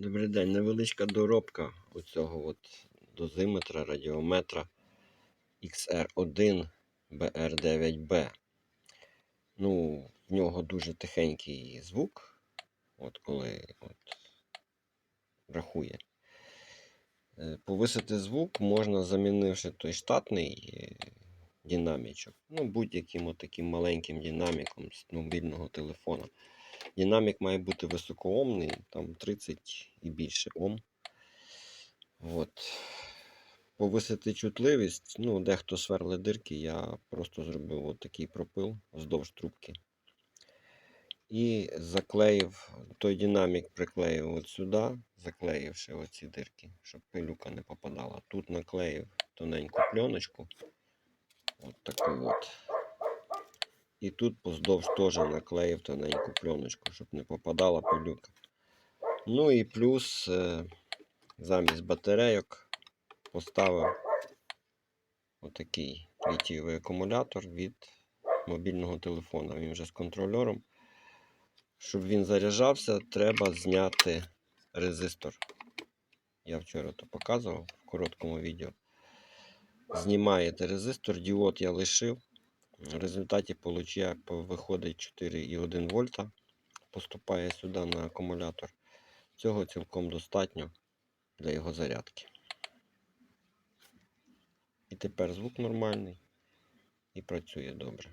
Добрий день. Невеличка доробка оцього от дозиметра, радіометра XR1 BR9B. Ну, в нього дуже тихенький звук, от коли от, рахує. Е, Повисити звук можна, замінивши той штатний е, динамічок. Ну, будь-яким таким маленьким динаміком з мобільного телефона. Динамік має бути високоомний, там 30 і більше Ом. От. Повисити чутливість, ну, дехто сверли дирки, я просто зробив такий пропил вздовж трубки. І заклеїв той динамік, приклеїв от сюди, заклеївши оці дирки, щоб пилюка не попадала. Тут наклеїв тоненьку пленочку. От таку от. І тут поздовж теж наклеїв тоненьку пленочку, щоб не попадала пилюка. Ну і плюс е, замість батарейок поставив отакий літієвий акумулятор від мобільного телефона. Він вже з контрольором. Щоб він заряджався, треба зняти резистор. Я вчора то показував в короткому відео. Знімаєте резистор, діод я лишив. В результаті получає, виходить 4,1 вольта, поступає сюди на акумулятор. Цього цілком достатньо для його зарядки. І тепер звук нормальний і працює добре.